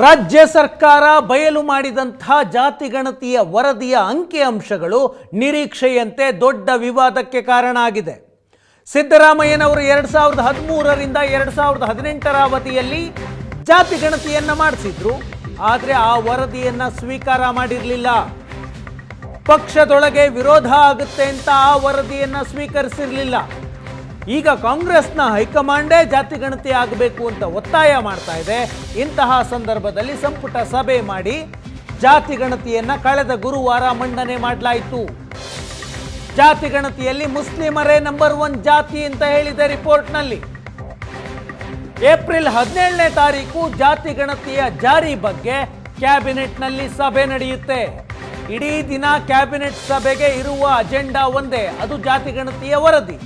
ರಾಜ್ಯ ಸರ್ಕಾರ ಬಯಲು ಮಾಡಿದಂಥ ಜಾತಿ ಗಣತಿಯ ವರದಿಯ ಅಂಕಿಅಂಶಗಳು ನಿರೀಕ್ಷೆಯಂತೆ ದೊಡ್ಡ ವಿವಾದಕ್ಕೆ ಕಾರಣ ಆಗಿದೆ. ಸಿದ್ದರಾಮಯ್ಯನವರು ಎರಡು ಸಾವಿರದ ಹದಿಮೂರರಿಂದ ಎರಡು ಸಾವಿರದ ಹದಿನೆಂಟರ ಅವಧಿಯಲ್ಲಿ ಜಾತಿ ಗಣತಿಯನ್ನ ಮಾಡಿಸಿದ್ರು. ಆದರೆ ಆ ವರದಿಯನ್ನು ಸ್ವೀಕಾರ ಮಾಡಿರಲಿಲ್ಲ. ಪಕ್ಷದೊಳಗೆ ವಿರೋಧ ಆಗುತ್ತೆ ಅಂತ ಆ ವರದಿಯನ್ನು ಸ್ವೀಕರಿಸಿರಲಿಲ್ಲ. ಈಗ ಕಾಂಗ್ರೆಸ್ನ ಹೈಕಮಾಂಡೇ ಜಾತಿ ಗಣತಿ ಆಗಬೇಕು ಅಂತ ಒತ್ತಾಯ ಮಾಡ್ತಾ ಇದೆ. ಇಂತಹ ಸಂದರ್ಭದಲ್ಲಿ ಸಂಪುಟ ಸಭೆ ಮಾಡಿ ಜಾತಿ ಗಣತಿಯನ್ನ ಕಳೆದ ಗುರುವಾರ ಮಂಡನೆ ಮಾಡಲಾಯಿತು. ಜಾತಿ ಗಣತಿಯಲ್ಲಿ ಮುಸ್ಲಿಮರೇ ನಂಬರ್ ಒನ್ ಜಾತಿ ಅಂತ ಹೇಳಿದೆ ರಿಪೋರ್ಟ್ನಲ್ಲಿ. ಏಪ್ರಿಲ್ ಹದಿನೇಳನೇ ತಾರೀಕು ಜಾತಿ ಗಣತಿಯ ಜಾರಿ ಬಗ್ಗೆ ಕ್ಯಾಬಿನೆಟ್ನಲ್ಲಿ ಸಭೆ ನಡೆಯುತ್ತೆ. ಇಡೀ ದಿನ ಕ್ಯಾಬಿನೆಟ್ ಸಭೆಗೆ ಇರುವ ಅಜೆಂಡಾ ಒಂದೇ, ಅದು ಜಾತಿ ಗಣತಿಯ ವರದಿ.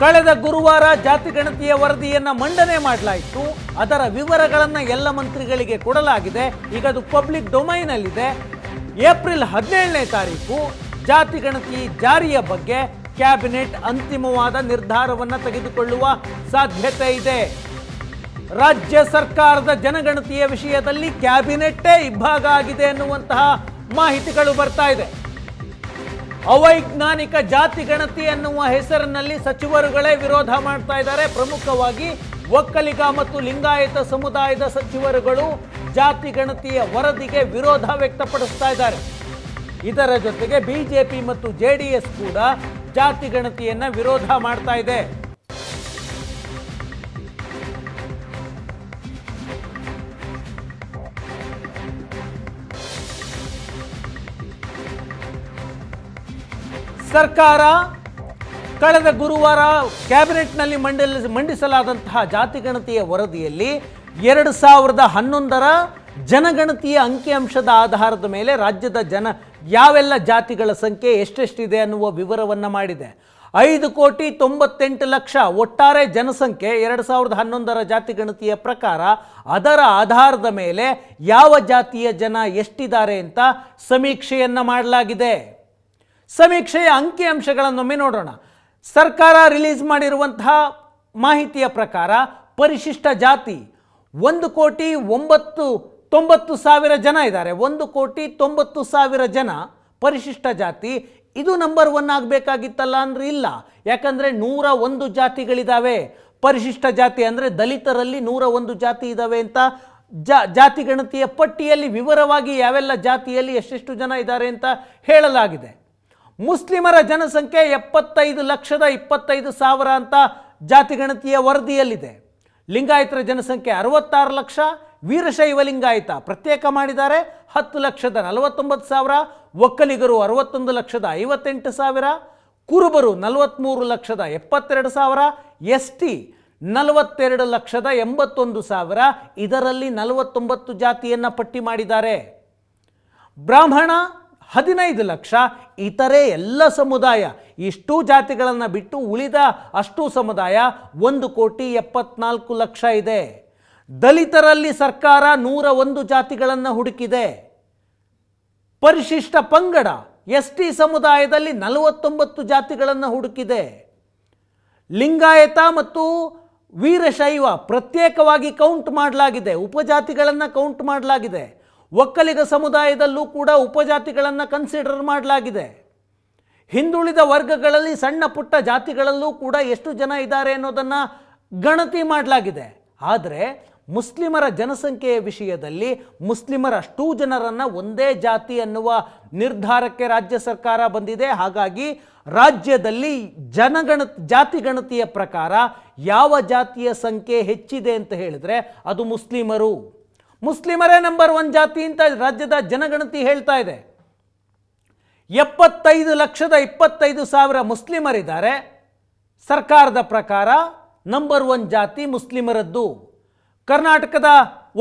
ಕಳೆದ ಗುರುವಾರ ಜಾತಿ ಗಣತಿಯ ವರದಿಯನ್ನ ಮಂಡನೆ ಮಾಡಲಾಯಿತು. ಅದರ ವಿವರಗಳನ್ನು ಎಲ್ಲ ಮಂತ್ರಿಗಳಿಗೆ ಕೊಡಲಾಗಿದೆ. ಈಗ ಅದು ಪಬ್ಲಿಕ್ ಡೊಮೈನಲ್ಲಿದೆ. ಏಪ್ರಿಲ್ ಹದಿನೇಳನೇ ತಾರೀಕು ಜಾತಿ ಗಣತಿ ಜಾರಿಯ ಬಗ್ಗೆ ಕ್ಯಾಬಿನೆಟ್ ಅಂತಿಮವಾದ ನಿರ್ಧಾರವನ್ನು ತೆಗೆದುಕೊಳ್ಳುವ ಸಾಧ್ಯತೆ ಇದೆ. ರಾಜ್ಯ ಸರ್ಕಾರದ ಜನಗಣತಿಯ ವಿಷಯದಲ್ಲಿ ಕ್ಯಾಬಿನೆಟ್ಟೇ ಇಬ್ಬಾಗ ಆಗಿದೆ ಎನ್ನುವಂತಹ ಮಾಹಿತಿಗಳು ಬರ್ತಾ ಇದೆ. ಅವೈಜ್ಞಾನಿಕ ಜಾತಿ ಗಣತಿ ಎನ್ನುವ ಹೆಸರಿನಲ್ಲಿ ಸಚಿವರುಗಳೇ ವಿರೋಧ ಮಾಡ್ತಾ ಇದ್ದಾರೆ. ಪ್ರಮುಖವಾಗಿ ಒಕ್ಕಲಿಗ ಮತ್ತು ಲಿಂಗಾಯತ ಸಮುದಾಯದ ಸಚಿವರುಗಳು ಜಾತಿ ಗಣತಿಯ ವರದಿಗೆ ವಿರೋಧ ವ್ಯಕ್ತಪಡಿಸ್ತಾ ಇದ್ದಾರೆ. ಇದರ ಜೊತೆಗೆ ಬಿಜೆಪಿ ಮತ್ತು ಜೆಡಿಎಸ್ ಕೂಡ ಜಾತಿ ಗಣತಿಯನ್ನು ವಿರೋಧ ಮಾಡ್ತಾ ಇದೆ. ಸರ್ಕಾರ ಕಳೆದ ಗುರುವಾರ ಕ್ಯಾಬಿನೆಟ್ನಲ್ಲಿ ಮಂಡಲ, ಮಂಡಿಸಲಾದಂತಹ ಜಾತಿ ಗಣತಿಯ ವರದಿಯಲ್ಲಿ ಎರಡು ಸಾವಿರದ ಹನ್ನೊಂದರ ಜನಗಣತಿಯ ಅಂಕಿಅಂಶದ ಆಧಾರದ ಮೇಲೆ ರಾಜ್ಯದ ಜನ ಯಾವೆಲ್ಲ ಜಾತಿಗಳ ಸಂಖ್ಯೆ ಎಷ್ಟೆಷ್ಟಿದೆ ಅನ್ನುವ ವಿವರವನ್ನು ಮಾಡಿದೆ. ಐದು ಕೋಟಿ ತೊಂಬತ್ತೆಂಟು ಲಕ್ಷ ಒಟ್ಟಾರೆ ಜನಸಂಖ್ಯೆ ಎರಡು ಸಾವಿರದ ಹನ್ನೊಂದರ ಜಾತಿ ಗಣತಿಯ ಪ್ರಕಾರ ಅದರ ಆಧಾರದ ಮೇಲೆ ಯಾವ ಜಾತಿಯ ಜನ ಎಷ್ಟಿದ್ದಾರೆ ಅಂತ ಸಮೀಕ್ಷೆಯನ್ನು ಮಾಡಲಾಗಿದೆ. ಸಮೀಕ್ಷೆಯ ಅಂಕಿಅಂಶಗಳನ್ನೊಮ್ಮೆ ನೋಡೋಣ. ಸರ್ಕಾರ ರಿಲೀಸ್ ಮಾಡಿರುವಂತಹ ಮಾಹಿತಿಯ ಪ್ರಕಾರ ಪರಿಶಿಷ್ಟ ಜಾತಿ ಒಂದು ಕೋಟಿ ಒಂಬತ್ತು, ತೊಂಬತ್ತು ಸಾವಿರ ಜನ ಇದ್ದಾರೆ. ಒಂದು ಕೋಟಿ ತೊಂಬತ್ತು ಸಾವಿರ ಜನ ಪರಿಶಿಷ್ಟ ಜಾತಿ. ಇದು ನಂಬರ್ ಒನ್ ಆಗಬೇಕಾಗಿತ್ತಲ್ಲ ಅಂದರೆ ಇಲ್ಲ. ಯಾಕಂದರೆ ನೂರ ಒಂದು ಜಾತಿಗಳಿದ್ದಾವೆ ಪರಿಶಿಷ್ಟ ಜಾತಿ ಅಂದರೆ ದಲಿತರಲ್ಲಿ ನೂರ ಒಂದು ಜಾತಿ ಇದ್ದಾವೆ ಅಂತ ಜಾತಿ ಗಣತಿಯ ಪಟ್ಟಿಯಲ್ಲಿ ವಿವರವಾಗಿ ಯಾವೆಲ್ಲ ಜಾತಿಯಲ್ಲಿ ಎಷ್ಟೆಷ್ಟು ಜನ ಇದ್ದಾರೆ ಅಂತ ಹೇಳಲಾಗಿದೆ. ಮುಸ್ಲಿಮರ ಜನಸಂಖ್ಯೆ ಎಪ್ಪತ್ತೈದು ಲಕ್ಷದ ಇಪ್ಪತ್ತೈದು ಸಾವಿರ ಅಂತ ಜಾತಿ ಗಣತಿಯ ವರದಿಯಲ್ಲಿದೆ. ಲಿಂಗಾಯತರ ಜನಸಂಖ್ಯೆ ಅರವತ್ತಾರು ಲಕ್ಷ, ವೀರಶೈವ ಲಿಂಗಾಯತ ಪ್ರತ್ಯೇಕ ಮಾಡಿದ್ದಾರೆ, ಹತ್ತು ಲಕ್ಷದ ನಲವತ್ತೊಂಬತ್ತು ಸಾವಿರ, ಒಕ್ಕಲಿಗರು ಅರವತ್ತೊಂದು ಲಕ್ಷದ ಐವತ್ತೆಂಟು ಸಾವಿರ, ಕುರುಬರು ನಲವತ್ತ್ಮೂರು ಲಕ್ಷದ ಎಪ್ಪತ್ತೆರಡು ಸಾವಿರ ಎಸ್ ಟಿ ನಲವತ್ತೆರಡು ಲಕ್ಷದ ಎಂಬತ್ತೊಂದು ಸಾವಿರ, ಇದರಲ್ಲಿ ನಲವತ್ತೊಂಬತ್ತು ಜಾತಿಯನ್ನು ಪಟ್ಟಿ ಮಾಡಿದ್ದಾರೆ. ಬ್ರಾಹ್ಮಣ ಹದಿನೈದು ಲಕ್ಷ ಇತರೆ ಎಲ್ಲ ಸಮುದಾಯ, ಇಷ್ಟು ಜಾತಿಗಳನ್ನು ಬಿಟ್ಟು ಉಳಿದ ಅಷ್ಟು ಸಮುದಾಯ ಒಂದು ಕೋಟಿ ಎಪ್ಪತ್ನಾಲ್ಕು ಲಕ್ಷ ಇದೆ. ದಲಿತರಲ್ಲಿ ಸರ್ಕಾರ ನೂರ ಒಂದು ಜಾತಿಗಳನ್ನು ಹುಡುಕಿದೆ. ಪರಿಶಿಷ್ಟ ಪಂಗಡ ಎಸ್ ಟಿ ಸಮುದಾಯದಲ್ಲಿ ನಲವತ್ತೊಂಬತ್ತು ಜಾತಿಗಳನ್ನು ಹುಡುಕಿದೆ. ಲಿಂಗಾಯತ ಮತ್ತು ವೀರಶೈವ ಪ್ರತ್ಯೇಕವಾಗಿ ಕೌಂಟ್ ಮಾಡಲಾಗಿದೆ, ಉಪಜಾತಿಗಳನ್ನು ಕೌಂಟ್ ಮಾಡಲಾಗಿದೆ. ಒಕ್ಕಲಿಗ ಸಮುದಾಯದಲ್ಲೂ ಕೂಡ ಉಪಜಾತಿಗಳನ್ನು ಕನ್ಸಿಡರ್ ಮಾಡಲಾಗಿದೆ. ಹಿಂದುಳಿದ ವರ್ಗಗಳಲ್ಲಿ ಸಣ್ಣ ಪುಟ್ಟ ಜಾತಿಗಳಲ್ಲೂ ಕೂಡ ಎಷ್ಟು ಜನ ಇದ್ದಾರೆ ಅನ್ನೋದನ್ನು ಗಣತಿ ಮಾಡಲಾಗಿದೆ. ಆದರೆ ಮುಸ್ಲಿಮರ ಜನಸಂಖ್ಯೆಯ ವಿಷಯದಲ್ಲಿ ಮುಸ್ಲಿಮರ ಅಷ್ಟೂ ಜನರನ್ನು ಒಂದೇ ಜಾತಿ ಅನ್ನುವ ನಿರ್ಧಾರಕ್ಕೆ ರಾಜ್ಯ ಸರ್ಕಾರ ಬಂದಿದೆ. ಹಾಗಾಗಿ ರಾಜ್ಯದಲ್ಲಿ ಜನಗಣ, ಜಾತಿ ಗಣತಿಯ ಪ್ರಕಾರ ಯಾವ ಜಾತಿಯ ಸಂಖ್ಯೆ ಹೆಚ್ಚಿದೆ ಅಂತ ಹೇಳಿದ್ರೆ ಅದು ಮುಸ್ಲಿಮರು. ಮುಸ್ಲಿಮರೇ ನಂಬರ್ ಒನ್ ಜಾತಿ ಅಂತ ರಾಜ್ಯದ ಜನಗಣತಿ ಹೇಳ್ತಾ ಇದೆ. ಎಪ್ಪತ್ತೈದು ಲಕ್ಷದ ಇಪ್ಪತ್ತೈದು ಸಾವಿರ ಮುಸ್ಲಿಮರಿದ್ದಾರೆ. ಸರ್ಕಾರದ ಪ್ರಕಾರ ನಂಬರ್ ಒನ್ ಜಾತಿ ಮುಸ್ಲಿಮರದ್ದು. ಕರ್ನಾಟಕದ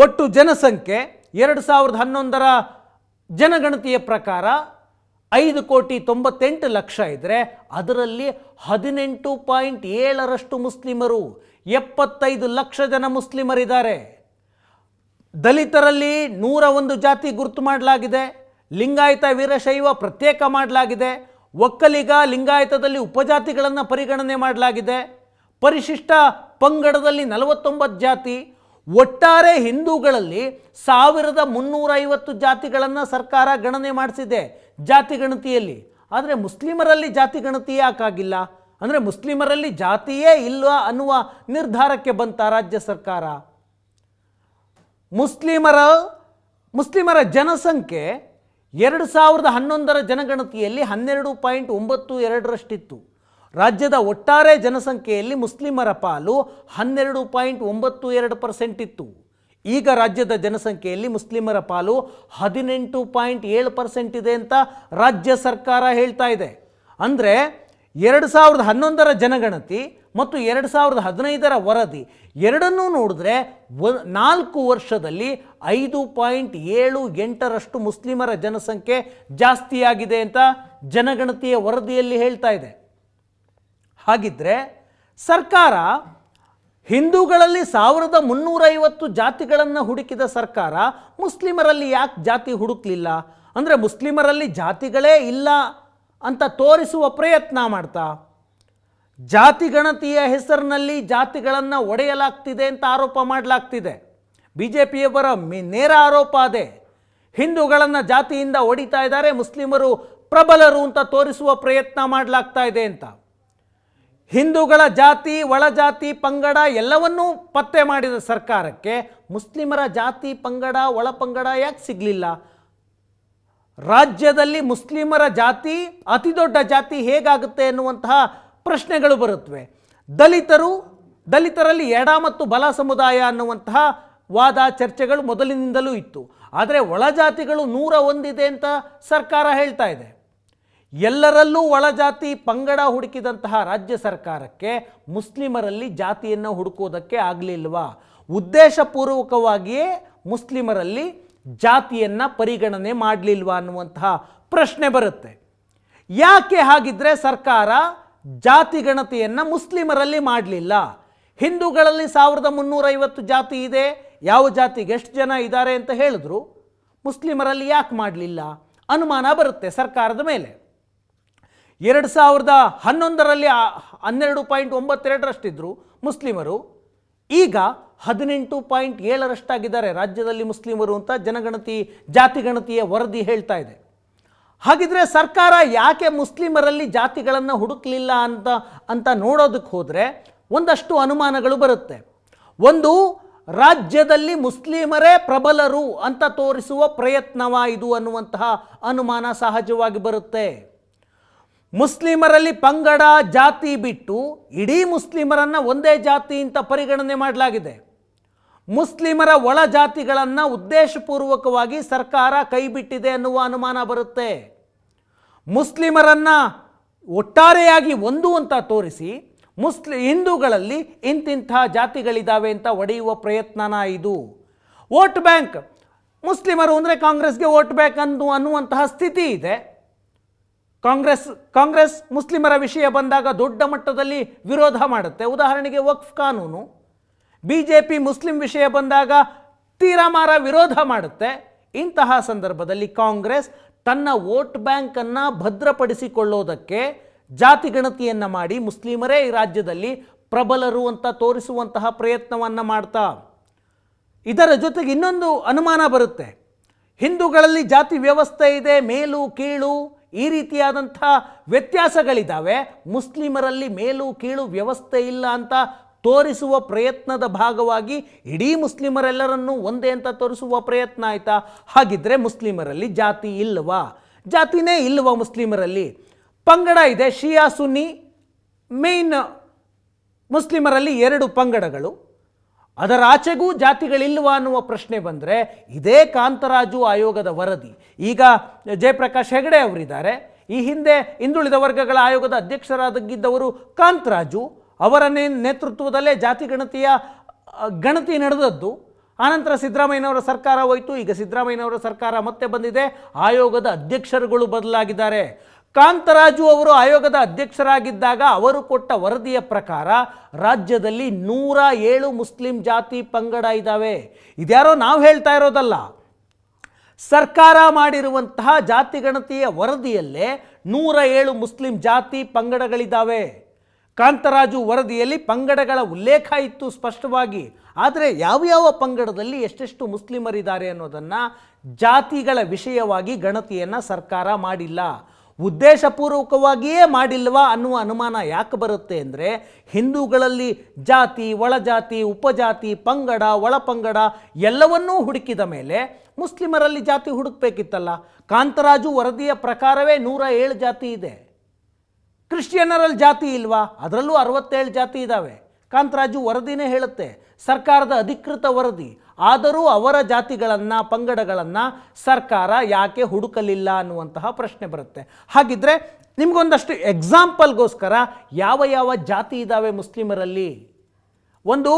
ಒಟ್ಟು ಜನಸಂಖ್ಯೆ ಎರಡು ಸಾವಿರದ ಹನ್ನೊಂದರ ಜನಗಣತಿಯ ಪ್ರಕಾರ ಐದು ಕೋಟಿ ತೊಂಬತ್ತೆಂಟು ಲಕ್ಷ ಇದ್ದರೆ ಅದರಲ್ಲಿ ಹದಿನೆಂಟು ಪಾಯಿಂಟ್ ಏಳರಷ್ಟು ಮುಸ್ಲಿಮರು, ಎಪ್ಪತ್ತೈದು ಲಕ್ಷ ಜನ ಮುಸ್ಲಿಮರಿದ್ದಾರೆ. ದಲಿತರಲ್ಲಿ ನೂರ ಒಂದು ಜಾತಿ ಗುರುತು ಮಾಡಲಾಗಿದೆ, ಲಿಂಗಾಯತ ವೀರಶೈವ ಪ್ರತ್ಯೇಕ ಮಾಡಲಾಗಿದೆ, ಒಕ್ಕಲಿಗ ಲಿಂಗಾಯತದಲ್ಲಿ ಉಪಜಾತಿಗಳನ್ನು ಪರಿಗಣನೆ ಮಾಡಲಾಗಿದೆ, ಪರಿಶಿಷ್ಟ ಪಂಗಡದಲ್ಲಿ ನಲವತ್ತೊಂಬತ್ತು ಜಾತಿ, ಒಟ್ಟಾರೆ ಹಿಂದೂಗಳಲ್ಲಿ ಸಾವಿರದ ಮುನ್ನೂರೈವತ್ತು ಜಾತಿಗಳನ್ನು ಸರ್ಕಾರ ಗಣನೆ ಮಾಡಿಸಿದೆ ಜಾತಿ ಗಣತಿಯಲ್ಲಿ. ಆದರೆ ಮುಸ್ಲಿಮರಲ್ಲಿ ಜಾತಿ ಗಣತಿ ಯಾಕಾಗಿಲ್ಲ ಅಂದರೆ ಮುಸ್ಲಿಮರಲ್ಲಿ ಜಾತಿಯೇ ಇಲ್ಲ ಅನ್ನುವ ನಿರ್ಧಾರಕ್ಕೆ ಬಂತ ರಾಜ್ಯ ಸರ್ಕಾರ. ಮುಸ್ಲಿಮರ ಮುಸ್ಲಿಮರ ಜನಸಂಖ್ಯೆ ಎರಡು ಸಾವಿರದ ಹನ್ನೊಂದರ ಜನಗಣತಿಯಲ್ಲಿ ಹನ್ನೆರಡು ಪಾಯಿಂಟ್ ಒಂಬತ್ತು ಎರಡರಷ್ಟಿತ್ತು. ರಾಜ್ಯದ ಒಟ್ಟಾರೆ ಜನಸಂಖ್ಯೆಯಲ್ಲಿ ಮುಸ್ಲಿಮರ ಪಾಲು ಹನ್ನೆರಡು ಪಾಯಿಂಟ್ ಒಂಬತ್ತು ಎರಡು ಪರ್ಸೆಂಟ್ ಇತ್ತು. ಈಗ ರಾಜ್ಯದ ಜನಸಂಖ್ಯೆಯಲ್ಲಿ ಮುಸ್ಲಿಮರ ಪಾಲು ಹದಿನೆಂಟು ಪಾಯಿಂಟ್ ಏಳು ಪರ್ಸೆಂಟ್ ಇದೆ ಅಂತ ರಾಜ್ಯ ಸರ್ಕಾರ ಹೇಳ್ತಾ ಇದೆ. ಅಂದರೆ ಎರಡು ಸಾವಿರದ ಹನ್ನೊಂದರ ಜನಗಣತಿ ಮತ್ತು ಎರಡು ಸಾವಿರದ ಹದಿನೈದರ ವರದಿ. ಎರಡನ್ನೂ ನೋಡಿದ್ರೆ ಒ- ನಾಲ್ಕು ವರ್ಷದಲ್ಲಿ ಐದು ಪಾಯಿಂಟ್ ಏಳು ಎಂಟರಷ್ಟು ಮುಸ್ಲಿಮರ ಜನಸಂಖ್ಯೆ ಜಾಸ್ತಿಯಾಗಿದೆ ಅಂತ ಜನಗಣತಿಯ ವರದಿಯಲ್ಲಿ ಹೇಳ್ತಾ ಇದೆ. ಹಾಗಿದ್ರೆ ಸರ್ಕಾರ ಹಿಂದೂಗಳಲ್ಲಿ ಸಾವಿರದ ಮುನ್ನೂರೈವತ್ತು ಜಾತಿಗಳನ್ನು ಹುಡುಕಿದ ಸರ್ಕಾರ ಮುಸ್ಲಿಮರಲ್ಲಿ ಯಾಕೆ ಜಾತಿ ಹುಡುಕಲಿಲ್ಲ? ಅಂದರೆ ಮುಸ್ಲಿಮರಲ್ಲಿ ಜಾತಿಗಳೇ ಇಲ್ಲ ಅಂತ ತೋರಿಸುವ ಪ್ರಯತ್ನ ಮಾಡ್ತಾ ಜಾತಿ ಗಣತಿಯ ಹೆಸರಿನಲ್ಲಿ ಜಾತಿಗಳನ್ನು ಒಡೆಯಲಾಗ್ತಿದೆ ಅಂತ ಆರೋಪ ಮಾಡಲಾಗ್ತಿದೆ. ಬಿ ಜೆ ಪಿಯವರ ನೇರ ಆರೋಪ ಅದೇ. ಹಿಂದೂಗಳನ್ನು ಜಾತಿಯಿಂದ ಒಡಿತಾ ಇದ್ದಾರೆ, ಮುಸ್ಲಿಮರು ಪ್ರಬಲರು ಅಂತ ತೋರಿಸುವ ಪ್ರಯತ್ನ ಮಾಡಲಾಗ್ತಾ ಇದೆ ಅಂತ. ಹಿಂದೂಗಳ ಜಾತಿ ಒಳಜಾತಿ ಪಂಗಡ ಎಲ್ಲವನ್ನೂ ಪತ್ತೆ ಮಾಡಿದ ಸರ್ಕಾರಕ್ಕೆ ಮುಸ್ಲಿಮರ ಜಾತಿ, ಪಂಗಡ ಒಳಪಂಗಡ ಯಾಕೆ ಸಿಗಲಿಲ್ಲ? ರಾಜ್ಯದಲ್ಲಿ ಮುಸ್ಲಿಮರ ಜಾತಿ ಅತಿ ದೊಡ್ಡ ಜಾತಿ ಹೇಗಾಗುತ್ತೆ ಎನ್ನುವಂತಹ ಪ್ರಶ್ನೆಗಳು ಬರುತ್ತವೆ ದಲಿತರು, ದಲಿತರಲ್ಲಿ ಎಡ ಮತ್ತು ಬಲ ಸಮುದಾಯ ಅನ್ನುವಂತಹ ವಾದ ಚರ್ಚೆಗಳು ಮೊದಲಿನಿಂದಲೂ ಇತ್ತು. ಆದರೆ ಒಳಜಾತಿಗಳು ನೂರ ಒಂದಿದೆ ಅಂತ ಸರ್ಕಾರ ಹೇಳ್ತಾ ಇದೆ. ಎಲ್ಲರಲ್ಲೂ ಒಳಜಾತಿ ಪಂಗಡ ಹುಡುಕಿದಂತಹ ರಾಜ್ಯ ಸರ್ಕಾರಕ್ಕೆ ಮುಸ್ಲಿಮರಲ್ಲಿ ಜಾತಿಯನ್ನು ಹುಡುಕೋದಕ್ಕೆ ಆಗಲಿಲ್ವಾ? ಉದ್ದೇಶಪೂರ್ವಕವಾಗಿಯೇ ಮುಸ್ಲಿಮರಲ್ಲಿ ಜಾತಿಯನ್ನು ಪರಿಗಣನೆ ಮಾಡಲಿಲ್ವಾ ಅನ್ನುವಂತಹ ಪ್ರಶ್ನೆ ಬರುತ್ತೆ. ಯಾಕೆ ಹಾಗಿದ್ರೆ ಸರ್ಕಾರ ಜಾತಿ ಗಣತಿಯನ್ನು ಮುಸ್ಲಿಮರಲ್ಲಿ ಮಾಡಲಿಲ್ಲ. ಹಿಂದೂಗಳಲ್ಲಿ ಸಾವಿರದ ಮುನ್ನೂರೈವತ್ತು ಜಾತಿ ಇದೆ. ಯಾವ ಜಾತಿಗೆ ಎಷ್ಟು ಜನ ಇದ್ದಾರೆ ಅಂತ ಹೇಳಿದ್ರು. ಮುಸ್ಲಿಮರಲ್ಲಿ ಯಾಕೆ ಮಾಡಲಿಲ್ಲ? ಅನುಮಾನ ಬರುತ್ತೆ ಸರ್ಕಾರದ ಮೇಲೆ. ಎರಡು ಸಾವಿರದ ಹನ್ನೊಂದರಲ್ಲಿ ಹನ್ನೆರಡು ಪಾಯಿಂಟ್ ಒಂಬತ್ತೆರಡರಷ್ಟಿದ್ರು ಮುಸ್ಲಿಮರು. ಈಗ ಹದಿನೆಂಟು ಪಾಯಿಂಟ್ ಏಳರಷ್ಟಾಗಿದ್ದಾರೆ ರಾಜ್ಯದಲ್ಲಿ ಮುಸ್ಲಿಮರು ಅಂತ ಜನಗಣತಿ ಜಾತಿ ಗಣತಿಯ ವರದಿ ಹೇಳ್ತಾ ಇದೆ. ಹಾಗಿದ್ರೆ ಸರ್ಕಾರ ಯಾಕೆ ಮುಸ್ಲಿಮರಲ್ಲಿ ಜಾತಿಗಳನ್ನು ಹುಡುಕ್ಲಿಲ್ಲ ಅಂತ ಅಂತ ನೋಡೋದಕ್ಕೆ ಹೋದರೆ ಒಂದಷ್ಟು ಅನುಮಾನಗಳು ಬರುತ್ತೆ. ಒಂದು, ರಾಜ್ಯದಲ್ಲಿ ಮುಸ್ಲಿಮರೇ ಪ್ರಬಲರು ಅಂತ ತೋರಿಸುವ ಪ್ರಯತ್ನವ ಇದು ಅನ್ನುವಂತಹ ಅನುಮಾನ ಸಹಜವಾಗಿ ಬರುತ್ತೆ. ಮುಸ್ಲಿಮರಲ್ಲಿ ಪಂಗಡ ಜಾತಿ ಬಿಟ್ಟು ಇಡೀ ಮುಸ್ಲಿಮರನ್ನು ಒಂದೇ ಜಾತಿ ಅಂತ ಪರಿಗಣನೆ ಮಾಡಲಾಗಿದೆ. ಮುಸ್ಲಿಮರ ಒಳ ಜಾತಿಗಳನ್ನು ಉದ್ದೇಶಪೂರ್ವಕವಾಗಿ ಸರ್ಕಾರ ಕೈಬಿಟ್ಟಿದೆ ಅನ್ನುವ ಅನುಮಾನ ಬರುತ್ತೆ. ಮುಸ್ಲಿಮರನ್ನು ಒಟ್ಟಾರೆಯಾಗಿ ಒಂದು ಅಂತ ತೋರಿಸಿ ಮುಸ್ಲಿ, ಹಿಂದೂಗಳಲ್ಲಿ ಇಂತಿಂಥ ಜಾತಿಗಳಿದ್ದಾವೆ ಅಂತ ಒಡೆಯುವ ಪ್ರಯತ್ನನ ಇದು. ವೋಟ್ ಬ್ಯಾಂಕ್, ಮುಸ್ಲಿಮರು ಅಂದರೆ ಕಾಂಗ್ರೆಸ್ಗೆ ವೋಟ್ ಬ್ಯಾಂಕ್ ಅಂದು ಅನ್ನುವಂತಹ ಸ್ಥಿತಿ ಇದೆ. ಕಾಂಗ್ರೆಸ್ ಕಾಂಗ್ರೆಸ್ ಮುಸ್ಲಿಮರ ವಿಷಯ ಬಂದಾಗ ದೊಡ್ಡ ಮಟ್ಟದಲ್ಲಿ ವಿರೋಧ ಮಾಡುತ್ತೆ. ಉದಾಹರಣೆಗೆ ವಕ್ಫ್ ಕಾನೂನು. ಬಿ ಜೆ ಪಿ ಮುಸ್ಲಿಂ ವಿಷಯ ಬಂದಾಗ ತೀರಾಮಾರ ವಿರೋಧ ಮಾಡುತ್ತೆ. ಇಂತಹ ಸಂದರ್ಭದಲ್ಲಿ ಕಾಂಗ್ರೆಸ್ ತನ್ನ ವೋಟ್ ಬ್ಯಾಂಕನ್ನು ಭದ್ರಪಡಿಸಿಕೊಳ್ಳೋದಕ್ಕೆ ಜಾತಿ ಗಣತಿಯನ್ನು ಮಾಡಿ ಮುಸ್ಲಿಮರೇ ಈ ರಾಜ್ಯದಲ್ಲಿ ಪ್ರಬಲರು ಅಂತ ತೋರಿಸುವಂತಹ ಪ್ರಯತ್ನವನ್ನು ಮಾಡ್ತಾ. ಇದರ ಜೊತೆಗೆ ಇನ್ನೊಂದು ಅನುಮಾನ ಬರುತ್ತೆ. ಹಿಂದೂಗಳಲ್ಲಿ ಜಾತಿ ವ್ಯವಸ್ಥೆ ಇದೆ, ಮೇಲು, ಕೀಳು ಈ ರೀತಿಯಾದಂಥ ವ್ಯತ್ಯಾಸಗಳಿದ್ದಾವೆ. ಮುಸ್ಲಿಮರಲ್ಲಿ ಮೇಲು, ಕೀಳು ವ್ಯವಸ್ಥೆ ಇಲ್ಲ ಅಂತ ತೋರಿಸುವ ಪ್ರಯತ್ನದ ಭಾಗವಾಗಿ ಇಡೀ ಮುಸ್ಲಿಮರೆಲ್ಲರನ್ನೂ ಒಂದೇ ಅಂತ ತೋರಿಸುವ ಪ್ರಯತ್ನ ಆಯಿತಾ? ಹಾಗಿದ್ರೆ ಮುಸ್ಲಿಮರಲ್ಲಿ ಜಾತಿ ಇಲ್ಲವಾ ಜಾತಿನೇ ಇಲ್ಲವಾ ಮುಸ್ಲಿಮರಲ್ಲಿ? ಪಂಗಡ ಇದೆ, ಶಿಯಾ, ಸುನ್ನಿ. ಮೇನ್ ಮುಸ್ಲಿಮರಲ್ಲಿ ಎರಡು ಪಂಗಡಗಳು. ಅದರ ಆಚೆಗೂ ಜಾತಿಗಳಿಲ್ವಾ ಅನ್ನುವ ಪ್ರಶ್ನೆ ಬಂದರೆ ಇದೇ ಕಾಂತರಾಜು ಆಯೋಗದ ವರದಿ. ಈಗ ಜಯಪ್ರಕಾಶ್ ಹೆಗಡೆ ಅವರಿದ್ದಾರೆ. ಈ ಹಿಂದೆ ಹಿಂದುಳಿದ ವರ್ಗಗಳ ಆಯೋಗದ ಅಧ್ಯಕ್ಷರಾಗಿದ್ದವರು ಕಾಂತರಾಜು. ಅವರ ನೇತೃತ್ವದಲ್ಲೇ ಜಾತಿ ಗಣತಿಯ ಗಣತಿ ನಡೆದದ್ದು. ಆನಂತರ ಸಿದ್ದರಾಮಯ್ಯನವರ ಸರ್ಕಾರ ಹೋಯಿತು. ಈಗ ಸಿದ್ದರಾಮಯ್ಯನವರ ಸರ್ಕಾರ ಮತ್ತೆ ಬಂದಿದೆ. ಆಯೋಗದ ಅಧ್ಯಕ್ಷರುಗಳು ಬದಲಾಗಿದ್ದಾರೆ. ಕಾಂತರಾಜು ಅವರು ಆಯೋಗದ ಅಧ್ಯಕ್ಷರಾಗಿದ್ದಾಗ ಅವರು ಕೊಟ್ಟ ವರದಿಯ ಪ್ರಕಾರ ರಾಜ್ಯದಲ್ಲಿ ನೂರ ಏಳು ಮುಸ್ಲಿಂ ಜಾತಿ ಪಂಗಡ ಇದ್ದಾವೆ ಇದ್ಯಾರೋ ನಾವು ಹೇಳ್ತಾ ಇರೋದಲ್ಲ. ಸರ್ಕಾರ ಮಾಡಿರುವಂತಹ ಜಾತಿ ಗಣತಿಯ ವರದಿಯಲ್ಲೇ ನೂರ ಏಳು ಮುಸ್ಲಿಂ ಜಾತಿ ಪಂಗಡಗಳಿದ್ದಾವೆ ಕಾಂತರಾಜು ವರದಿಯಲ್ಲಿ ಪಂಗಡಗಳ ಉಲ್ಲೇಖ ಇತ್ತು ಸ್ಪಷ್ಟವಾಗಿ. ಆದರೆ ಯಾವ ಯಾವ ಪಂಗಡದಲ್ಲಿ ಎಷ್ಟೆಷ್ಟು ಮುಸ್ಲಿಮರಿದ್ದಾರೆ ಅನ್ನೋದನ್ನು ಜಾತಿಗಳ ವಿಷಯವಾಗಿ ಗಣತಿಯನ್ನು ಸರ್ಕಾರ ಮಾಡಿಲ್ಲ. ಉದ್ದೇಶಪೂರ್ವಕವಾಗಿಯೇ ಮಾಡಿಲ್ವಾ ಅನ್ನುವ ಅನುಮಾನ ಯಾಕೆ ಬರುತ್ತೆ ಅಂದರೆ ಹಿಂದೂಗಳಲ್ಲಿ ಜಾತಿ, ಒಳಜಾತಿ, ಉಪಜಾತಿ, ಪಂಗಡ, ಒಳಪಂಗಡ ಎಲ್ಲವನ್ನೂ ಹುಡುಕಿದ ಮೇಲೆ ಮುಸ್ಲಿಮರಲ್ಲಿ ಜಾತಿ ಹುಡುಕಬೇಕಿತ್ತಲ್ಲ. ಕಾಂತರಾಜು ವರದಿಯ ಪ್ರಕಾರವೇ ನೂರ ಏಳು ಜಾತಿ ಇದೆ. ಕ್ರಿಶ್ಚಿಯನ್ನರಲ್ಲಿ ಜಾತಿ ಇಲ್ವಾ? ಅದರಲ್ಲೂ ಅರವತ್ತೇಳು ಜಾತಿ ಇದ್ದಾವೆ ಕಾಂತರಾಜು ವರದಿನೇ ಹೇಳುತ್ತೆ. ಸರ್ಕಾರದ ಅಧಿಕೃತ ವರದಿ. ಆದರೂ ಅವರ ಜಾತಿಗಳನ್ನು, ಪಂಗಡಗಳನ್ನು ಸರ್ಕಾರ ಯಾಕೆ ಹುಡುಕಲಿಲ್ಲ ಅನ್ನುವಂತಹ ಪ್ರಶ್ನೆ ಬರುತ್ತೆ. ಹಾಗಿದ್ರೆ ನಿಮಗೊಂದಷ್ಟು ಎಕ್ಸಾಂಪಲ್ಗೋಸ್ಕರ ಯಾವ ಯಾವ ಜಾತಿ ಇದ್ದಾವೆ ಮುಸ್ಲಿಮರಲ್ಲಿ? ಒಂದು,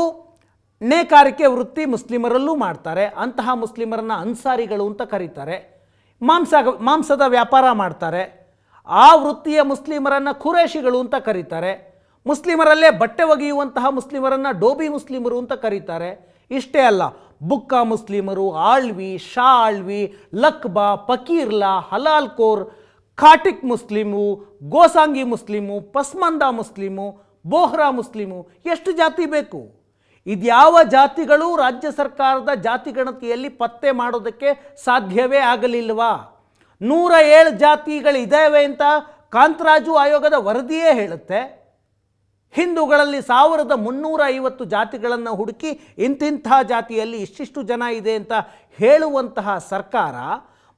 ನೇಕಾರಿಕೆ ವೃತ್ತಿ ಮುಸ್ಲಿಮರಲ್ಲೂ ಮಾಡ್ತಾರೆ. ಅಂತಹ ಮುಸ್ಲಿಮರನ್ನ ಅನ್ಸಾರಿಗಳು ಅಂತ ಕರೀತಾರೆ. ಮಾಂಸ ಮಾಂಸದ ವ್ಯಾಪಾರ ಮಾಡ್ತಾರೆ. ಆ ವೃತ್ತಿಯ ಮುಸ್ಲಿಮರನ್ನು ಖುರೇಶಿಗಳು ಅಂತ ಕರೀತಾರೆ. ಮುಸ್ಲಿಮರಲ್ಲೇ ಬಟ್ಟೆ ಒಗೆಯುವಂತಹ ಮುಸ್ಲಿಮರನ್ನು ಡೋಬಿ ಮುಸ್ಲಿಮರು ಅಂತ ಕರೀತಾರೆ. ಇಷ್ಟೇ ಅಲ್ಲ, ಬುಕ್ಕಾ ಮುಸ್ಲಿಮರು, ಆಳ್ವಿ, ಶಾ ಆಳ್ವಿ ಲಕ್ಬಾ ಪಕೀರ್ಲಾ ಹಲಾಲ್ ಕೋರ್, ಖಾಟಿಕ್ ಮುಸ್ಲಿಮು, ಗೋಸಾಂಗಿ ಮುಸ್ಲಿಮು, ಪಸ್ಮಂದ ಮುಸ್ಲಿಮು, ಬೋಹ್ರಾ ಮುಸ್ಲಿಮು, ಎಷ್ಟು ಜಾತಿ ಬೇಕು? ಇದ್ಯಾವ ಜಾತಿಗಳು ರಾಜ್ಯ ಸರ್ಕಾರದ ಜಾತಿ ಗಣತಿಯಲ್ಲಿ ಪತ್ತೆ ಮಾಡೋದಕ್ಕೆ ಸಾಧ್ಯವೇ ಆಗಲಿಲ್ವಾ? ನೂರ ಏಳು ಜಾತಿಗಳಿದ್ದಾವೆ ಅಂತ ಕಾಂತರಾಜು ಆಯೋಗದ ವರದಿಯೇ ಹೇಳುತ್ತೆ. ಹಿಂದೂಗಳಲ್ಲಿ ಸಾವಿರದ ಮುನ್ನೂರ ಐವತ್ತು ಜಾತಿಗಳನ್ನು ಹುಡುಕಿ ಇಂತಿಂಥ ಜಾತಿಯಲ್ಲಿ ಇಷ್ಟಿಷ್ಟು ಜನ ಇದೆ ಅಂತ ಹೇಳುವಂತಹ ಸರ್ಕಾರ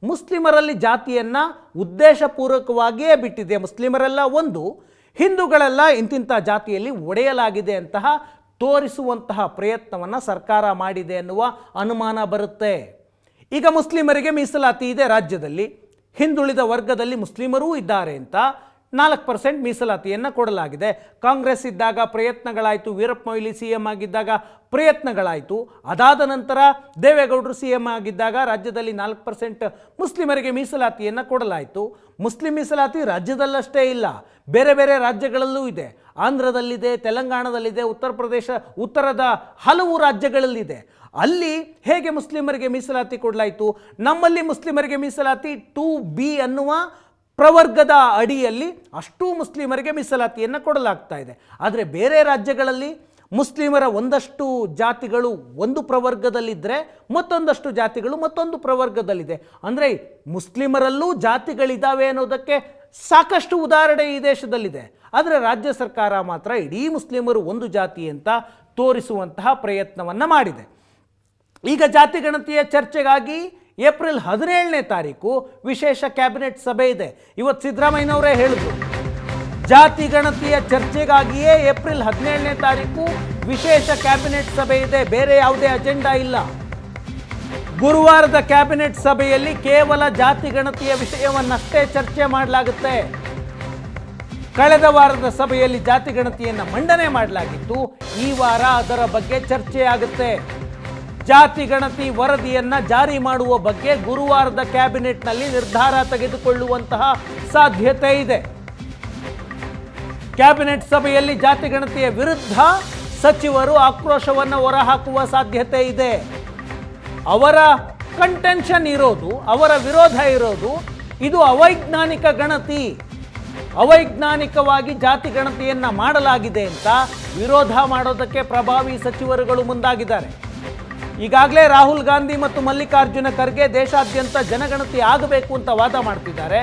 ಮುಸ್ಲಿಮರಲ್ಲಿ ಜಾತಿಯನ್ನು ಉದ್ದೇಶಪೂರ್ವಕವಾಗಿಯೇ ಬಿಟ್ಟಿದೆ. ಮುಸ್ಲಿಮರೆಲ್ಲ ಒಂದು, ಹಿಂದೂಗಳೆಲ್ಲ ಇಂತಿಂಥ ಜಾತಿಯಲ್ಲಿ ಒಡೆಯಲಾಗಿದೆ ಅಂತಹ ತೋರಿಸುವಂತಹ ಪ್ರಯತ್ನವನ್ನು ಸರ್ಕಾರ ಮಾಡಿದೆ ಎನ್ನುವ ಅನುಮಾನ ಬರುತ್ತೆ. ಈಗ ಮುಸ್ಲಿಮರಿಗೆ ಮೀಸಲಾತಿ ಇದೆ ರಾಜ್ಯದಲ್ಲಿ. ಹಿಂದುಳಿದ ವರ್ಗದಲ್ಲಿ ಮುಸ್ಲಿಮರೂ ಇದ್ದಾರೆ ಅಂತ ನಾಲ್ಕು ಪರ್ಸೆಂಟ್ ಮೀಸಲಾತಿಯನ್ನು ಕೊಡಲಾಗಿದೆ. ಕಾಂಗ್ರೆಸ್ ಇದ್ದಾಗ ಪ್ರಯತ್ನಗಳಾಯಿತು, ವೀರಪ್ಪ ಮೊಯ್ಲಿ ಸಿ ಎಂ ಆಗಿದ್ದಾಗ ಪ್ರಯತ್ನಗಳಾಯಿತು. ಅದಾದ ನಂತರ ದೇವೇಗೌಡರು ಸಿ ಎಂ ಆಗಿದ್ದಾಗ ರಾಜ್ಯದಲ್ಲಿ ನಾಲ್ಕು ಪರ್ಸೆಂಟ್ ಮುಸ್ಲಿಮರಿಗೆ ಮೀಸಲಾತಿಯನ್ನು ಕೊಡಲಾಯಿತು. ಮುಸ್ಲಿಂ ಮೀಸಲಾತಿ ರಾಜ್ಯದಲ್ಲಷ್ಟೇ ಇಲ್ಲ, ಬೇರೆ ಬೇರೆ ರಾಜ್ಯಗಳಲ್ಲೂ ಇದೆ. ಆಂಧ್ರದಲ್ಲಿದೆ, ತೆಲಂಗಾಣದಲ್ಲಿದೆ, ಉತ್ತರ ಪ್ರದೇಶ, ಉತ್ತರದ ಹಲವು ರಾಜ್ಯಗಳಲ್ಲಿದೆ. ಅಲ್ಲಿ ಹೇಗೆ ಮುಸ್ಲಿಮರಿಗೆ ಮೀಸಲಾತಿ ಕೊಡಲಾಯಿತು? ನಮ್ಮಲ್ಲಿ ಮುಸ್ಲಿಮರಿಗೆ ಮೀಸಲಾತಿ ಟು ಬಿ ಅನ್ನುವ ಪ್ರವರ್ಗದ ಅಡಿಯಲ್ಲಿ ಅಷ್ಟೂ ಮುಸ್ಲಿಮರಿಗೆ ಮೀಸಲಾತಿಯನ್ನು ಕೊಡಲಾಗ್ತಾ ಇದೆ. ಆದರೆ ಬೇರೆ ರಾಜ್ಯಗಳಲ್ಲಿ ಮುಸ್ಲಿಮರ ಒಂದಷ್ಟು ಜಾತಿಗಳು ಒಂದು ಪ್ರವರ್ಗದಲ್ಲಿದ್ದರೆ ಮತ್ತೊಂದಷ್ಟು ಜಾತಿಗಳು ಮತ್ತೊಂದು ಪ್ರವರ್ಗದಲ್ಲಿದೆ. ಅಂದರೆ ಮುಸ್ಲಿಮರಲ್ಲೂ ಜಾತಿಗಳಿದ್ದಾವೆ ಅನ್ನೋದಕ್ಕೆ ಸಾಕಷ್ಟು ಉದಾಹರಣೆ ಈ ದೇಶದಲ್ಲಿದೆ. ಆದರೆ ರಾಜ್ಯ ಸರ್ಕಾರ ಮಾತ್ರ ಇಡೀ ಮುಸ್ಲಿಮರು ಒಂದು ಜಾತಿ ಅಂತ ತೋರಿಸುವಂತಹ ಪ್ರಯತ್ನವನ್ನು ಮಾಡಿದೆ. ಈಗ ಜಾತಿ ಗಣತಿಯ ಚರ್ಚೆಗಾಗಿ ಏಪ್ರಿಲ್ ಹದಿನೇಳನೇ ತಾರೀಕು ವಿಶೇಷ ಕ್ಯಾಬಿನೆಟ್ ಸಭೆ ಇದೆ. ಇವತ್ತು ಸಿದ್ದರಾಮಯ್ಯನವರೇ ಹೇಳಿದ್ರು. ಜಾತಿ ಗಣತಿಯ ಚರ್ಚೆಗಾಗಿಯೇ ಏಪ್ರಿಲ್ ಹದಿನೇಳನೇ ತಾರೀಕು ವಿಶೇಷ ಕ್ಯಾಬಿನೆಟ್ ಸಭೆ ಇದೆ. ಬೇರೆ ಯಾವುದೇ ಅಜೆಂಡಾ ಇಲ್ಲ. ಗುರುವಾರದ ಕ್ಯಾಬಿನೆಟ್ ಸಭೆಯಲ್ಲಿ ಕೇವಲ ಜಾತಿ ಗಣತಿಯ ವಿಷಯವನ್ನಷ್ಟೇ ಚರ್ಚೆ ಮಾಡಲಾಗುತ್ತೆ. ಕಳೆದ ವಾರದ ಸಭೆಯಲ್ಲಿ ಜಾತಿ ಗಣತಿಯನ್ನು ಮಂಡನೆ ಮಾಡಲಾಗಿತ್ತು. ಈ ವಾರ ಅದರ ಬಗ್ಗೆ ಚರ್ಚೆಯಾಗುತ್ತೆ. ಜಾತಿ ಗಣತಿ ವರದಿಯನ್ನು ಜಾರಿ ಮಾಡುವ ಬಗ್ಗೆ ಗುರುವಾರದ ಕ್ಯಾಬಿನೆಟ್ನಲ್ಲಿ ನಿರ್ಧಾರ ತೆಗೆದುಕೊಳ್ಳುವಂತಹ ಸಾಧ್ಯತೆ ಇದೆ. ಕ್ಯಾಬಿನೆಟ್ ಸಭೆಯಲ್ಲಿ ಜಾತಿ ಗಣತಿಯ ವಿರುದ್ಧ ಸಚಿವರು ಆಕ್ರೋಶವನ್ನು ಹೊರಹಾಕುವ ಸಾಧ್ಯತೆ ಇದೆ. ಅವರ ಕಂಟೆನ್ಷನ್ ಇರೋದು, ಅವರ ವಿರೋಧ ಇರೋದು, ಇದು ಅವೈಜ್ಞಾನಿಕ ಗಣತಿ. ಅವೈಜ್ಞಾನಿಕವಾಗಿ ಜಾತಿ ಗಣತಿಯನ್ನ ಮಾಡಲಾಗಿದೆ ಅಂತ ವಿರೋಧ ಮಾಡೋದಕ್ಕೆ ಪ್ರಭಾವಿ ಸಚಿವರುಗಳು ಮುಂದಾಗಿದ್ದಾರೆ. ಈಗಾಗಲೇ ರಾಹುಲ್ ಗಾಂಧಿ ಮತ್ತು ಮಲ್ಲಿಕಾರ್ಜುನ ಖರ್ಗೆ ದೇಶಾದ್ಯಂತ ಜನಗಣತಿ ಆಗಬೇಕು ಅಂತ ವಾದ ಮಾಡ್ತಿದ್ದಾರೆ.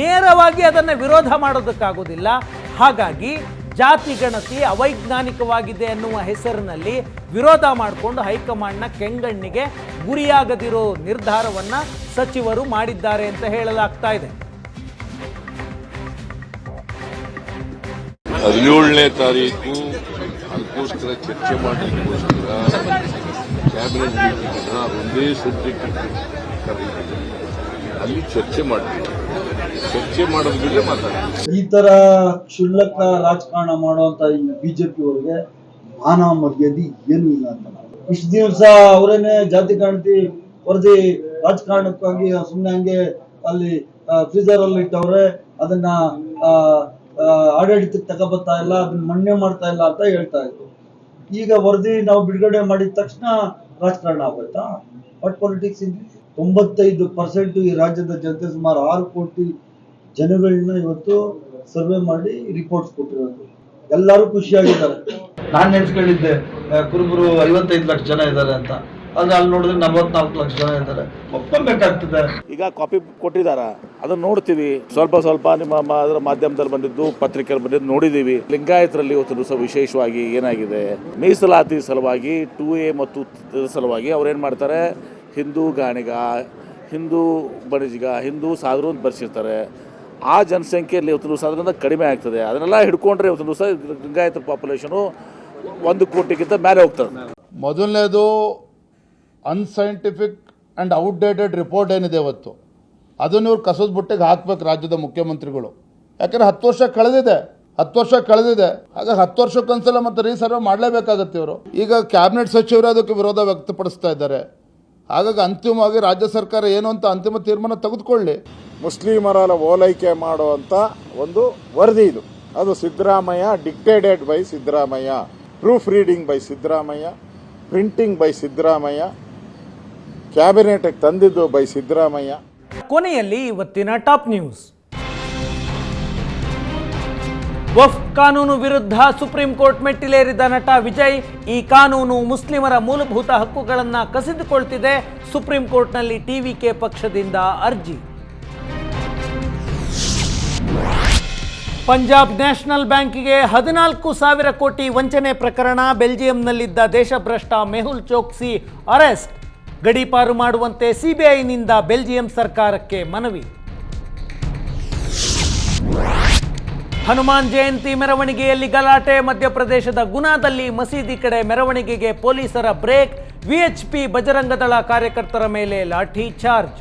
ನೇರವಾಗಿ ಅದನ್ನು ವಿರೋಧ ಮಾಡೋದಕ್ಕಾಗೋದಿಲ್ಲ. ಹಾಗಾಗಿ ಜಾತಿ ಗಣತಿ ಅವೈಜ್ಞಾನಿಕವಾಗಿದೆ ಅನ್ನುವ ಹೆಸರಿನಲ್ಲಿ ವಿರೋಧ ಮಾಡಿಕೊಂಡು ಹೈಕಮಾಂಡ್ನ ಕೆಂಗಣ್ಣಿಗೆ ಗುರಿಯಾಗದಿರೋ ನಿರ್ಧಾರವನ್ನು ಸಚಿವರು ಮಾಡಿದ್ದಾರೆ ಅಂತ ಹೇಳಲಾಗ್ತಾ ಇದೆ. ಹದಿನೇಳನೇ ತಾರೀಕು ಅದಕ್ಕೋಸ್ಕರ ಚರ್ಚೆ ಮಾಡಲಿಕ್ಕೋಸ್ಕರ ಕ್ಯಾಬಿನೆಟ್ ಮೀಟಿಂಗ್ ಒಂದೇ ಸಬ್ಜೆಕ್ಟ್ ಕರೆದಿದ್ದೀವಿ ಅಲ್ಲಿ ಚರ್ಚೆ ಮಾಡ್ತೀವಿ ಚರ್ಚೆ ಮಾಡೋದ್ರೆ ಮಾತಾಡ ಈ ತರ ಕ್ಷುಲ್ಲಕ ರಾಜಕಾರಣ ಮಾಡುವಂತ ಈ ಬಿಜೆಪಿ ಅವ್ರಿಗೆ ಮಾನ ಮರ್ಯಾದೆ ಏನು ಇಲ್ಲ ಅಂತ ಇಷ್ಟು ದಿವಸ ಅವರೇನೆ ಜಾತಿ ಕಾಣ್ತಿ, ವರದಿ ರಾಜಕಾರಣಕ್ಕಾಗಿ ಸುಮ್ಮನೆ ಹಂಗೆ ಅಲ್ಲಿ ಫ್ರೀಜರ್ ಅಲ್ಲಿ ಇಟ್ಟವ್ರೆ, ಅದನ್ನ ಆಡಳಿತಕ್ಕೆ ತಗೋಬರ್ತಾ ಇಲ್ಲ, ಅದನ್ನ ಮಣ್ಣೆ ಮಾಡ್ತಾ ಇಲ್ಲ ಅಂತ ಹೇಳ್ತಾ ಇದ್ರು. ಈಗ ವರದಿ ನಾವು ಬಿಡುಗಡೆ ಮಾಡಿದ ತಕ್ಷಣ ರಾಜಕಾರಣ ಆಗುತ್ತಾ ವಾಟ್ ಪಾಲಿಟಿಕ್ಸ್ ಇದೆ ತೊಂಬತ್ತೈದು ಪರ್ಸೆಂಟ್ ಈ ರಾಜ್ಯದ ಜನತೆ ಸುಮಾರು ಆರು ಕೋಟಿ ಜನಗಳನ್ನ ಇವತ್ತು ಸರ್ವೆ ಮಾಡಿ ರಿಪೋರ್ಟ್ಸ್ ಕೊಟ್ಟಿರೋದು. ಎಲ್ಲರೂ ಖುಷಿಯಾಗಿದ್ದಾರೆ. ನಾನು ನೆನ್ಸ್ಕೊಂಡಿದ್ದೆ ಕುರುಬರು ಐವತ್ತೈದು ಲಕ್ಷ ಜನ ಇದ್ದಾರೆ ಅಂತ. ಆದ್ರೆ ಅಲ್ಲಿ ನೋಡಿದ್ರೆ ನಲವತ್ನಾಲ್ಕು ಲಕ್ಷ ಜನ ಇದ್ದಾರೆ. ಒಪ್ಕೊಬೇಕಾಗ್ತದೆ ಈಗ ಕಾಪಿ ಕೊಟ್ಟಿದಾರ? ಅದನ್ನ ನೋಡ್ತೀವಿ. ಸ್ವಲ್ಪ ಸ್ವಲ್ಪ ನಿಮ್ಮ ಅದರ ಮಾಧ್ಯಮದಲ್ಲಿ ಬಂದಿದ್ದು ಪತ್ರಿಕೆಯಲ್ಲಿ ಬಂದಿದ್ದು ನೋಡಿದ್ದೀವಿ ಲಿಂಗಾಯತರಲ್ಲಿ ಇವತ್ತು ದಿವಸ ವಿಶೇಷವಾಗಿ ಏನಾಗಿದೆ? ಮೀಸಲಾತಿ ಸಲುವಾಗಿ ಟು ಎ ಮತ್ತು ಸಲುವಾಗಿ ಅವ್ರೇನು ಮಾಡ್ತಾರೆ? ಹಿಂದೂ ಗಾಣಿಗ ಹಿಂದೂ ಬಣಿಜಿಗ ಹಿಂದೂ ಸಾಧರು ಅಂತ ಬರ್ಸಿರ್ತಾರೆ. ಆ ಜನಸಂಖ್ಯೆಯಲ್ಲಿ ಇವತ್ತು ದಿವಸ ಅದರಿಂದ ಕಡಿಮೆ ಆಗ್ತದೆ. ಅದನ್ನೆಲ್ಲ ಹಿಡ್ಕೊಂಡ್ರೆ ಇವತ್ತು ದಿವಸ ಲಿಂಗಾಯತ ಪಾಪ್ಯುಲೇಷನು ಒಂದು ಕೋಟಿಗಿಂತ ಮೇಲೆ ಹೋಗ್ತದೆ. ಮೊದಲನೇದು ಅನ್ಸೈಂಟಿಫಿಕ್ ಆ್ಯಂಡ್ ಔಟ್ಡೇಟೆಡ್ ರಿಪೋರ್ಟ್ ಏನಿದೆ ಇವತ್ತು? ಅದನ್ನು ಇವ್ರು ಕಸದ ಬುಟ್ಟಿಗೆ ಹಾಕ್ಬೇಕು ರಾಜ್ಯದ ಮುಖ್ಯಮಂತ್ರಿಗಳು. ಯಾಕಂದರೆ ಹತ್ತು ವರ್ಷ ಕಳೆದಿದೆ. ಹತ್ತು ವರ್ಷ ಕಳೆದಿದೆ. ಆಗ ಹತ್ತು ವರ್ಷಕ್ಕೊಂದ್ಸಲ ಮತ್ತೆ ರೀಸರ್ವ್ ಮಾಡಲೇಬೇಕಾಗತ್ತೆ ಇವರು. ಈಗ ಕ್ಯಾಬಿನೆಟ್ ಸಚಿವರು ಅದಕ್ಕೆ ವಿರೋಧ ವ್ಯಕ್ತಪಡಿಸ್ತಾ ಇದ್ದಾರೆ. ಹಾಗಾಗಿ ಅಂತಿಮವಾಗಿ ರಾಜ್ಯ ಸರ್ಕಾರ ಏನು ಅಂತ ಅಂತಿಮ ತೀರ್ಮಾನ ತೆಗೆದುಕೊಳ್ಳಿ. ಮುಸ್ಲಿಮರ ಓಲೈಕೆ ಮಾಡುವಂಥ ಒಂದು ವರದಿ ಇದು. ಅದು Siddaramaiah dictated by Siddaramaiah. Proof reading by Siddaramaiah printing by Siddaramaiah. ಕ್ಯಾಬಿನೆಟ್ಗೆ ತಂದಿದ್ದು ಬೈ ಸಿದ್ದರಾಮಯ್ಯ. ಕೊನೆಯಲ್ಲಿ ಇವತ್ತಿನ ಟಾಪ್ ನ್ಯೂಸ್. ವಫ್ ಕಾನೂನು ವಿರುದ್ಧ ಸುಪ್ರೀಂ ಕೋರ್ಟ್ ಮೆಟ್ಟಿಲೇರಿದ ನಟ ವಿಜಯ್, ಈ ಕಾನೂನು ಮುಸ್ಲಿಮರ ಮೂಲಭೂತ ಹಕ್ಕುಗಳನ್ನು ಕಸಿದುಕೊಳ್ತಿದೆ ಸುಪ್ರೀಂ ಕೋರ್ಟ್ನಲ್ಲಿ ಟಿವಿಕೆ ಪಕ್ಷದಿಂದ ಅರ್ಜಿ. ಪಂಜಾಬ್ ನ್ಯಾಷನಲ್ ಬ್ಯಾಂಕಿಗೆ ಹದಿನಾಲ್ಕು ಸಾವಿರ ಕೋಟಿ ವಂಚನೆ ಪ್ರಕರಣ, ಬೆಲ್ಜಿಯಂನಲ್ಲಿದ್ದ ದೇಶಭ್ರಷ್ಟ ಮೆಹುಲ್ ಚೋಕ್ಸಿ ಅರೆಸ್ಟ್. ಗಡೀಪಾರು ಮಾಡುವಂತೆ ಸಿಬಿಐನಿಂದ ಬೆಲ್ಜಿಯಂ ಸರ್ಕಾರಕ್ಕೆ ಮನವಿ. ಹನುಮಾನ್ ಜಯಂತಿ ಮೆರವಣಿಗೆಯಲ್ಲಿ ಗಲಾಟೆ, ಮಧ್ಯಪ್ರದೇಶದ ಗುನಾದಲ್ಲಿ ಮಸೀದಿ ಕಡೆ ಮೆರವಣಿಗೆಗೆ ಪೊಲೀಸರ ಬ್ರೇಕ್, ವಿಎಚ್ಪಿ ಬಜರಂಗದಳ ಕಾರ್ಯಕರ್ತರ ಮೇಲೆ ಲಾಠಿ ಚಾರ್ಜ್.